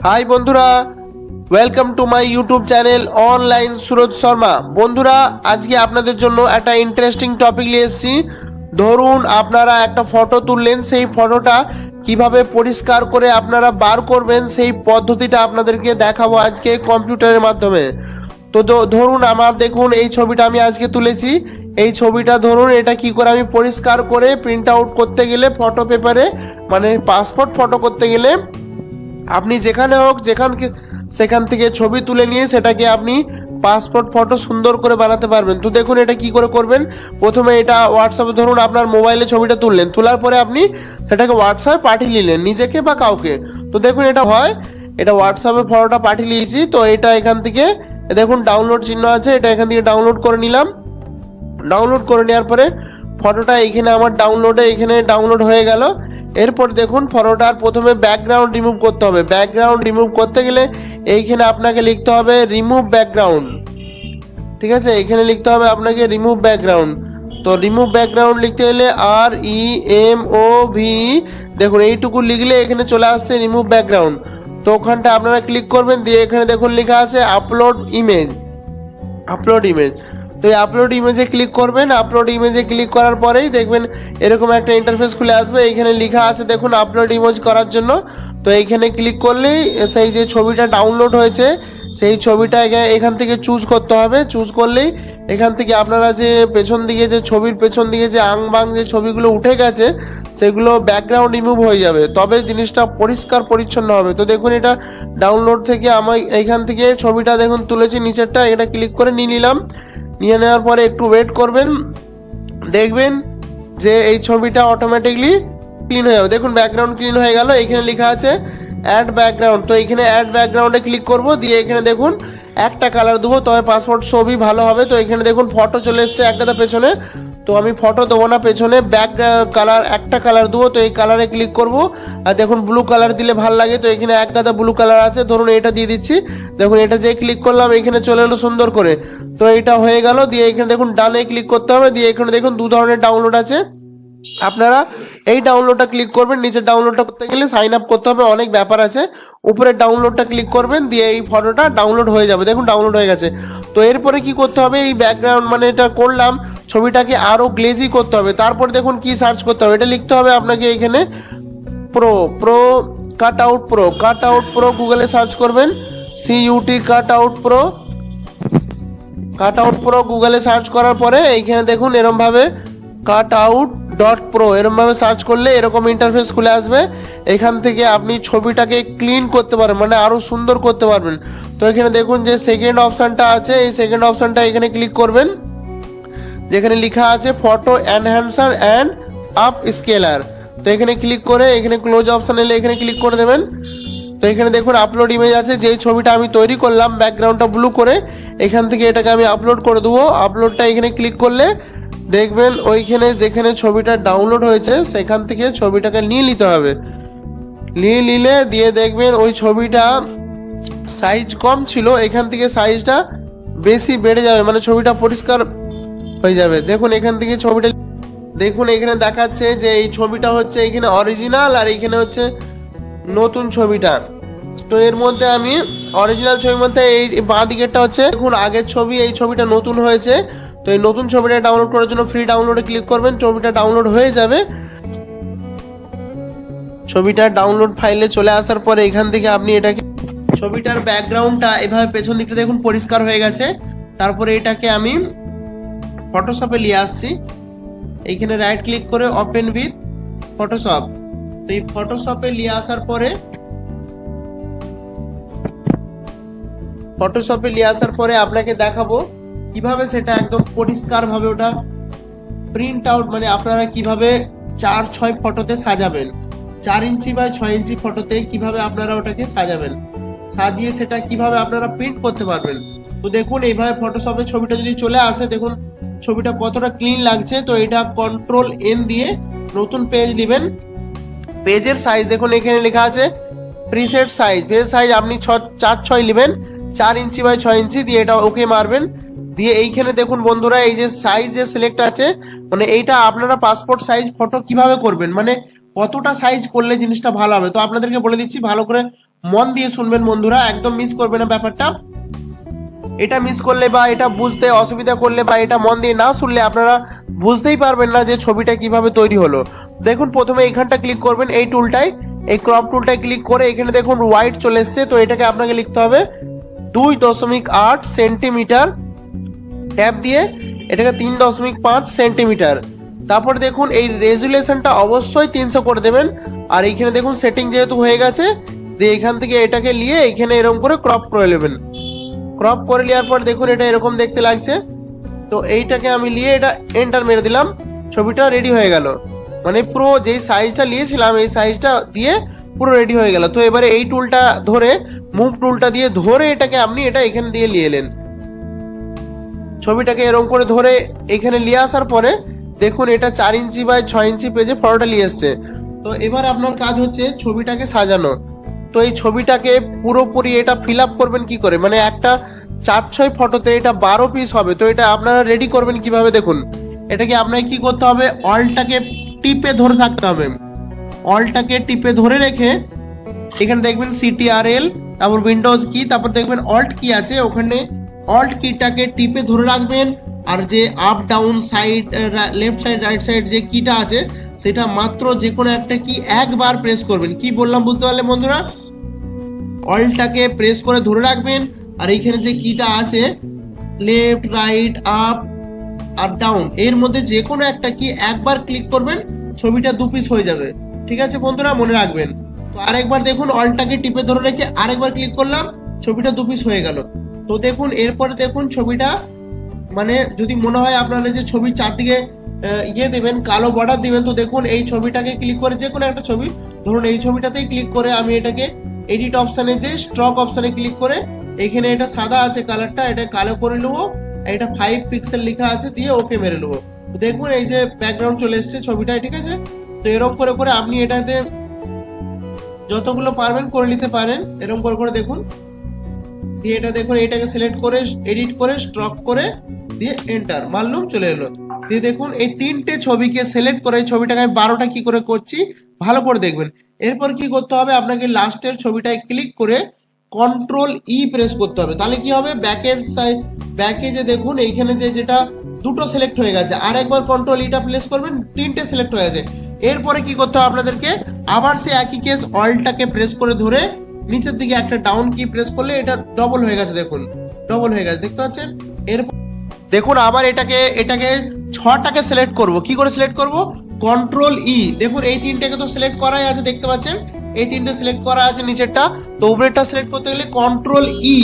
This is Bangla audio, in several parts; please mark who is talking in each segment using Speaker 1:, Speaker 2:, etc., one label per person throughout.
Speaker 1: হাই বন্ধুরা welcome to my YouTube channel online Suraj Sharma বন্ধুরা, আজকে আপনাদের জন্য একটা ইন্টারেস্টিং টপিক নিয়ে এসেছি। ধরুন, আপনারা একটা ফটো তুললেন, সেই ফটোটা কীভাবে পরিষ্কার করে আপনারা বার করবেন, সেই পদ্ধতিটা আপনাদেরকে দেখাবো আজকে কম্পিউটারের মাধ্যমে। তো ধরুন, আমার দেখুন, এই ছবিটা আমি আজকে তুলেছি। এই ছবিটা ধরুন, এটা কি করে আমি পরিষ্কার করে প্রিন্ট আউট করতে গেলে ফটো পেপারে মানে পাসপোর্ট ফটো করতে গেলে আপনি যেখানে হোক যেখান সেখান থেকে ছবি তুলে নিয়ে সেটাকে আপনি পাসপোর্ট ফটো সুন্দর করে বানাতে পারবেন। তো দেখুন এটা কি করে করবেন? প্রথমে এটা হোয়াটসঅ্যাপে ধরুন আপনার মোবাইলে ছবিটা তুললেন। তোলার পরে আপনি সেটাকে হোয়াটসঅ্যাপে পাঠিয়ে নিলেন, নিজেকে বা কাউকে। তো দেখুন এটা হয়, এটা হোয়াটসঅ্যাপে ফটোটা পাঠিয়ে নিয়েছি। তো এটা এখান থেকে, দেখুন ডাউনলোড চিহ্ন আছে, এটা এখান থেকে ডাউনলোড করে নিলাম। ডাউনলোড করে নেওয়ার পরে ফটোটা এইখানে আমার ডাউনলোডে এখানে ডাউনলোড হয়ে গেল। এরপর দেখুন ফটোটার প্রথমে ব্যাকগ্রাউন্ড রিমুভ করতে হবে। ব্যাকগ্রাউন্ড রিমুভ করতে গেলে এইখানে আপনাকে লিখতে হবে রিমুভ ব্যাকগ্রাউন্ড ঠিক আছে? এখানে লিখতে হবে আপনাকে রিমুভ ব্যাকগ্রাউন্ড তো রিমুভ ব্যাকগ্রাউন্ড লিখতে গেলে আর ই এম ও ভি দেখুন এইটুকু লিখলে এখানে চলে আসছে রিমুভ ব্যাকগ্রাউন্ড তো ওখানটা আপনারা ক্লিক করবেন, দিয়ে এখানে দেখুন লেখা আছে আপলোড ইমেজ আপলোড ইমেজ তো এই আপলোড ইমেজে ক্লিক করবেন আপলোড ইমেজে ক্লিক করার পরেই দেখবেন এরকম একটা ইন্টারফেস খুলে আসবে, এইখানে লেখা আছে দেখুন আপলোড ইমেজ করার জন্য। তো এইখানে ক্লিক করলেই সেই যে ছবিটা ডাউনলোড হয়েছে, সেই ছবিটা এখা- এখান থেকে চুজ করতে হবে। চুজ করলেই এখান থেকে আপনারা যে পেছন দিকে যে ছবির পেছন দিকে যে আং বাং যে ছবিগুলো উঠে গেছে, সেগুলো ব্যাকগ্রাউন্ড রিমুভ হয়ে যাবে। তবে জিনিসটা পরিষ্কার পরিচ্ছন্ন হবে। তো দেখুন এটা ডাউনলোড থেকে আমি এইখান থেকে ছবিটা দেখুন তুলেছি, নিচেরটা এটা ক্লিক করে নিয়ে নিলাম। নিয়ে নেওয়ার পরে একটু ওয়েট করবেন, দেখবেন যে এই ছবিটা অটোমেটিকলি ক্লিন হয়ে যাবে। দেখুন ব্যাকগ্রাউন্ড ক্লিন হয়ে গেল, এখানে লেখা আছে অ্যাড ব্যাকগ্রাউন্ড তো এখানে অ্যাড ব্যাকগ্রাউন্ডে ক্লিক করব, দিয়ে এখানে দেখুন একটা কালার দেবো, তবে পাসপোর্ট ছবি ভালো হবে। তো এখানে দেখুন ফটো চলে এসছে এক পেছনে। তো আমি ফটো দেবো না, পেছনে ব্যাক কালার একটা কালার দেবো, তো এই কালারে ক্লিক করব। আর দেখুন ব্লু কালার দিলে ভালো লাগে, তো এখানে এক গাদা ব্লু কালার আছে, ধরুন এটা দিয়ে দিচ্ছি। দেখুন, এটা যে ক্লিক করলাম, এখানে চলে এলো সুন্দর করে। তো এটা হয়ে গেল, দিয়ে এখানে দেখুন, ডানে ক্লিক করতে হবে, দিয়ে এখানে দেখুন, দু ধরনের ডাউনলোড আছে। আপনারা এই ডাউনলোডটা ক্লিক করবেন, নিচে ডাউনলোডটা করতে গেলে সাইন আপ করতে হবে, অনেক ব্যাপার আছে। উপরে ডাউনলোডটা ক্লিক করবেন, দিয়ে এই ফটোটা ডাউনলোড হয়ে যাবে। দেখুন ডাউনলোড হয়ে গেছে। তো এরপরে কি করতে হবে, এই ব্যাকগ্রাউন্ড মানে এটা করলাম ছবিটাকে আরও গ্লেজি করতে হবে। তারপর দেখুন কি সার্চ করতে হবে। এটা লিখতে হবে আপনাকে এখানে pro pro cut out pro cut out pro গুগলে সার্চ করবেন। C U T cut out pro cut out pro গুগলে সার্চ করার পরে এইখানে দেখুন এরমভাবে কাট আউট ডট প্রো এরমভাবে সার্চ করলে এরকম ইন্টারফেস খুলে আসবে। এখান থেকে আপনি ছবিটাকে ক্লিন করতে পারবেন মানে আরও সুন্দর করতে পারবেন। তো এখানে দেখুন যে সেকেন্ড অপশানটা আছে। এই সেকেন্ড অপশানটা এখানে ক্লিক করবেন। যেখানে লেখা আছে photo enhancer and upscaler তো এখানে ক্লিক করে, এখানে ক্লোজ অপশান এলে এখানে ক্লিক করে দেবেন। তো এখানে দেখুন আপলোড ইমেজ আছে, যেই ছবিটা আমি তৈরি করলাম ব্যাকগ্রাউন্ডটা ব্লু করে, এখান থেকে এটাকে আমি আপলোড করে দেবো। আপলোডটা এখানে ক্লিক করলে দেখবেন ওইখানে যেখানে ছবিটা ডাউনলোড হয়েছে, সেখান থেকে ছবিটাকে নিয়ে নিতে হবে। নিয়ে নিলে দিয়ে দেখবেন ওই ছবিটা সাইজ কম ছিল, এখান থেকে সাইজটা বেশি বেড়ে যাবে মানে ছবিটা পরিষ্কার হয়ে যাবে। দেখুন, এখান থেকে ছবিটা দেখুন, এখানে দেখাচ্ছে যে এই ছবিটা হচ্ছে এখানে অরিজিনাল আর এইখানে হচ্ছে নতুন ছবিটা। তো এর মধ্যে আমি অরিজিনাল ছবির মধ্যে এই বাঁ দিকেরটা হচ্ছে দেখুন, আগের ছবি, এই ছবিটা নতুন হয়েছে। তো এই নতুন ছবিটা ডাউনলোড করার জন্য ফ্রি ডাউনলোডে ক্লিক করবেন, ছবিটা ডাউনলোড হয়ে যাবে। ছবিটা ডাউনলোড ফাইলে চলে আসার পরে এখান থেকে আপনি এটাকে ছবিটার ব্যাকগ্রাউন্ডটা এভাবে পেছন দিকটা দেখুন পরিষ্কার হয়ে গেছে। তারপরে এটাকে আমি ফটোশপে নিয়ে আসছি। এইখানে রাইট ক্লিক করে ওপেন উইথ ফটোশপ তো এই ফটোশপে নিয়ে আসার পরে ফটোশপে নিয়ে আসার পরে আপনাকে দেখাবো কীভাবে সেটা একদম পরিষ্কার ভাবে ওটা প্রিন্ট আউট মানে আপনারা কীভাবে চার ছয় ফটোতে সাজাবেন। চার ইঞ্চি বা ছয় ইঞ্চি ফটোতে কীভাবে আপনারা ওটাকে সাজাবেন। সাজিয়ে সেটা কীভাবে আপনারা প্রিন্ট করতে পারবেন। তো দেখুন, এইভাবে ফটোশপে ছবিটা যদি চলে আসে, দেখুন ছবিটা কতটা ক্লিন লাগছে, তো এটা কন্ট্রোল এন দিয়ে নতুন পেজ নেবেন। পেজের সাইজ দেখুন, এখানে লেখা আছে প্রিসেট সাইজ পেজ সাইজ আপনি ছ, চার, ছয় নেবেন, চার ইঞ্চি বাই ছয় ইঞ্চি দিয়ে এটা ওকে মারবেন। দিয়ে এইখানে দেখুন বন্ধুরা, এই যে সাইজ যে সিলেক্ট আছে মানে এইটা আপনারা পাসপোর্ট সাইজ ফটো কীভাবে করবেন? মানে কতটা সাইজ করলে জিনিসটা ভালো হবে? তো আপনাদেরকে বলে দিচ্ছি, ভালো করে মন দিয়ে শুনবেন বন্ধুরা, একদম মিস করবে না ব্যাপারটা। এটা মিস করলে বা এটা বুঝতে অসুবিধা করলে বা এটা মন দিয়ে না শুনলে আপনারা বুঝতেই পারবেন না যে ছবিটা কীভাবে তৈরি হলো। দেখুন, প্রথমে এইখানটা ক্লিক করবেন, এই টুলটায় এই ক্রপ টুলটায় ক্লিক করে এখানে দেখুন হোয়াইট চলে এসছে। তো এটাকে আপনাকে লিখতে হবে দুই দশমিক আট সেন্টিমিটার ট্যাপ দিয়ে এটাকে তিন দশমিক পাঁচ সেন্টিমিটার তারপর দেখুন, এই রেজুলেশনটা অবশ্যই তিনশো করে দেবেন। আর এইখানে দেখুন সেটিং যেহেতু হয়ে গেছে, দিয়ে এখান থেকে এটাকে নিয়ে এখানে এরকম করে ক্রপ করে নেবেন। ক্রপ করে নেওয়ার পর দেখুন এটা এরকম দেখতে লাগছে। তো এইটাকে আমি নিয়ে এটা এন্টার মেরে দিলাম। ছবিটা রেডি হয়ে গেল। মানে পুরো যেই সাইজটা নিয়েছিলাম, এই সাইজটা দিয়ে পুরো রেডি হয়ে গেল। তো এবারে এই টুলটা ধরে মুভ টুলটা দিয়ে ধরে এটাকে আপনি এটা এখানে দিয়ে নিয়ে এলেন। ছবিটাকে এরকম করে ধরে এখানে নিয়ে আসার পরে দেখুন এটা চার ইঞ্চি বাই ছয় ইঞ্চি পেজে ফটোটা নিয়ে এসছে। তো এবার আপনার কাজ হচ্ছে ছবিটাকে সাজানো। তো এই ছবিটাকে পুরোপুরি এটা ফিল আপ করবেন কি করে? মানে একটা চার ছয় ফটোতে এটা বারো পিস হবে, তো এটা আপনারা রেডি করবেন কীভাবে দেখুন? এটাকে আপনাকে কি করতে হবে? অলটাকে টিপে ধরে থাকতে হবে। অলটাকে টিপে ধরে রেখে এখানে দেখবেন সিটিআরএল তারপর উইন্ডোজ কি তারপর দেখবেন অল্ট কি আছে, ওখানে অল্ট কিটাকে টিপে ধরে রাখবেন। আর যে up down side left side right side যে কিটা আছে, সেটা মাত্র যে কোনো একটা কি একবার প্রেস করবেন। কি বললাম বুঝতে পারলে বন্ধুরা? অলটাকে প্রেস করে ধরে রাখবেন। আর এইখানে যে কিটা আছে left right up up down এর মধ্যে যে কোনো একটা কি একবার ক্লিক করবেন, ছবিটা দু পিস হয়ে যাবে। ঠিক আছে বন্ধুরা, মনে রাখবেন। তো আরেকবার দেখুন অলটাকে টিপে ধরে রেখে আরেকবার ক্লিক করলাম, ছবিটা দু পিস হয়ে গেল। তো দেখুন, এরপরে দেখুন, ছবিটা মানে যদি মনে হয় আপনারা যে ছবির চারদিকে ইয়ে দেবেন, কালো বর্ডার দিবেন, তো দেখুন, এই ছবিটাকে ক্লিক করে যে কোনো একটা ছবি, ধরুন এই ছবিটাতেই ক্লিক করে আমি এটাকে এডিট অপশানে যে স্ট্রক অপশানে ক্লিক করে, এখানে এটা সাদা আছে কালারটা এটা কালো করে নেব, এটা ফাইভ পিক্সেল লেখা আছে দিয়ে ওকে মেরে নেব। দেখুন এই যে ব্যাকগ্রাউন্ড চলে এসছে ছবিটায়, ঠিক আছে? তো এরকম করে করে আপনি এটাতে যতগুলো পারবেন করে নিতে পারেন। এরকম করে করে দেখুন। দিয়ে এটা দেখুন, এটাকে সিলেক্ট করে এডিট করে স্ট্রক করে দিয়ে এন্টার মারলুম, চলে এলো। দিয়ে দেখুন, এই তিনটে ছবিকে সিলেক্ট করে ছবিটাকে আমি বারোটা কি করে করছি, ভালো করে দেখবেন। এরপর কি করতে হবে? আপনাকে লাস্টের ছবিটায় ক্লিক করে কন্ট্রোল ই প্রেস করতে হবে। তাহলে কি হবে? ব্যাকের সাইড ব্যাকে যে দেখুন, এইখানে যে যেটা দুটো সিলেক্ট হয়ে গেছে। আর একবার কন্ট্রোল ইটা প্লেস করবেন, তিনটে সিলেক্ট হয়ে গেছে। এরপরে কি করতে হবে আপনাদেরকে? আবার সে একই কেস অলটাকে প্রেস করে ধরে নিচের দিকে একটা ডাউন কি প্রেস করলে এটা ডবল হয়ে গেছে, দেখুন। ডবল হয়ে গেছে, দেখতে পাচ্ছেন? এরপর দেখুন, আবার এটাকে এটাকে ছটাকে সিলেক্ট করব। কি করে সিলেক্ট করব? কন্ট্রোল ই দেখুন, এই তিনটাকে তো সিলেক্ট করাই আছে, দেখতে পাচ্ছেন? এই তিনটে সিলেক্ট করা আছে নিচেরটা। তো উপরেরটা সিলেক্ট করতে গেলে কন্ট্রোল ই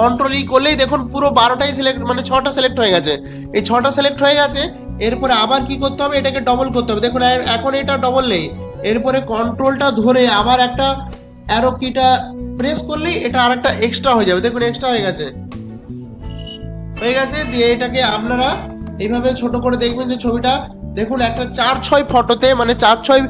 Speaker 1: কন্ট্রোল ই করলেই দেখুন, পুরো বারোটাই সিলেক্ট মানে ছটা সিলেক্ট হয়ে গেছে। এই ছটা সিলেক্ট হয়ে গেছে, এরপরে আবার কি করতে হবে? এটাকে ডবল করতে হবে। দেখুন এখন এটা ডবল নেই। এরপরে কন্ট্রোলটা ধরে আবার একটা অ্যারো কিটা প্রেস করলেই এটা আরেকটা এক্সট্রা হয়ে যাবে। দেখুন এক্সট্রা হয়ে গেছে। হয়ে গেছে, দিয়ে এটাকে আপনারা এইভাবে ছোট করে দেখবেন যে ছবিটা, দেখুন একটা চার ছয় ফটোতে মানে চার ছয়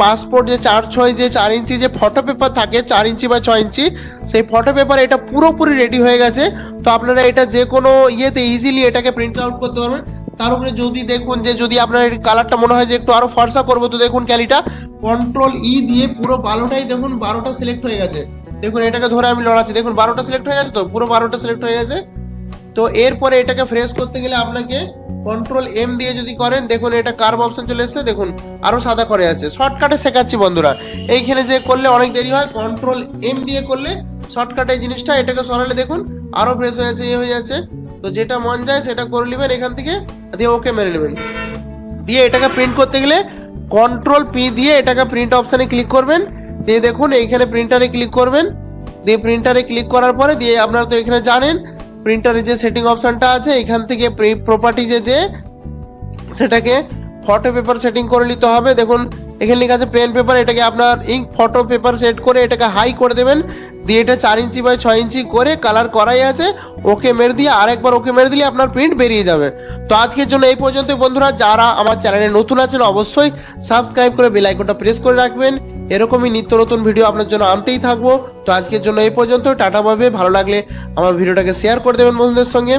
Speaker 1: পাসপোর্ট যে চার ছয় যে চার ইঞ্চি যে ফটো পেপার থাকে, চার ইঞ্চি বা ছয় ইঞ্চি, সেই ফটো পেপার এটা পুরোপুরি রেডি হয়ে গেছে। তো আপনারা এটা যে কোনো ইয়েতে ইজিলি এটাকে প্রিন্ট আউট করতে পারবেন। তার উপরে যদি দেখুন যে, যদি আপনার কালারটা মনে হয় যে একটু আরও ফর্সা করব, তো দেখুন ক্যালিটা কন্ট্রোল ই দিয়ে পুরো বারোটাই দেখুন বারোটা সিলেক্ট হয়ে গেছে। দেখুন এটাকে ধরে আমি লড়াচ্ছি। দেখুন বারোটা সিলেক্ট হয়ে গেছে তো? পুরো বারোটা সিলেক্ট হয়ে গেছে? তো এরপরে এটাকে ফ্রেশ করতে গেলে আপনাকে কন্ট্রোল এম দিয়ে যদি করেন, দেখুন এটা কার্ভ অপশন চলে এসছে, দেখুন আরও সাদা করে যাচ্ছে শর্টকাটে শেখাচ্ছি বন্ধুরা। এইখানে যে করলে অনেক দেরি হয় কন্ট্রোল এম দিয়ে করলে শর্টকাটে জিনিসটা, এটাকে সরালে দেখুন আরও ফ্রেশ হয়ে যাচ্ছে ইয়ে হয়ে যাচ্ছে। তো যেটা মন যায় সেটা করে নেবেন, এখান থেকে দিয়ে ওকে মেরে নেবেন। দিয়ে এটাকে প্রিন্ট করতে গেলে কন্ট্রোল পি দিয়ে এটাকে প্রিন্ট অপশানে ক্লিক করবেন। দিয়ে দেখুন এইখানে প্রিন্টারে ক্লিক করবেন। দিয়ে প্রিন্টারে ক্লিক করার পরে দিয়ে আপনারা তো এখানে জানেন প্রিন্টারে যে সেটিং অপশানটা আছে, এখান থেকে প্রপার্টিজে যে সেটাকে ফটো পেপার সেটিং করে নিতে হবে। দেখুন, এখানে লেখা আছে প্লেন পেপার এটাকে আপনার ইঙ্ক ফটো পেপার সেট করে এটাকে হাই করে দেবেন। দিয়ে এটা চার ইঞ্চি বাই ছয় ইঞ্চি করে কালার করাই আছে। ওকে মেরে দিয়ে আরেকবার ওকে মেরে দিলে আপনার প্রিন্ট বেরিয়ে যাবে। তো আজকের জন্য এই পর্যন্ত বন্ধুরা। যারা আমার চ্যানেলে নতুন আছেন, অবশ্যই সাবস্ক্রাইব করে বেল আইকনটা প্রেস করে রাখবেন। এরকমই নিত্য নতুন ভিডিও আপনার জন্য আনতেই থাকব। তো আজকের জন্য এই পর্যন্ত, টাটা পাবে ভালো লাগলে আমার ভিডিওটাকে শেয়ার করে দেবেন বন্ধুদের সঙ্গে।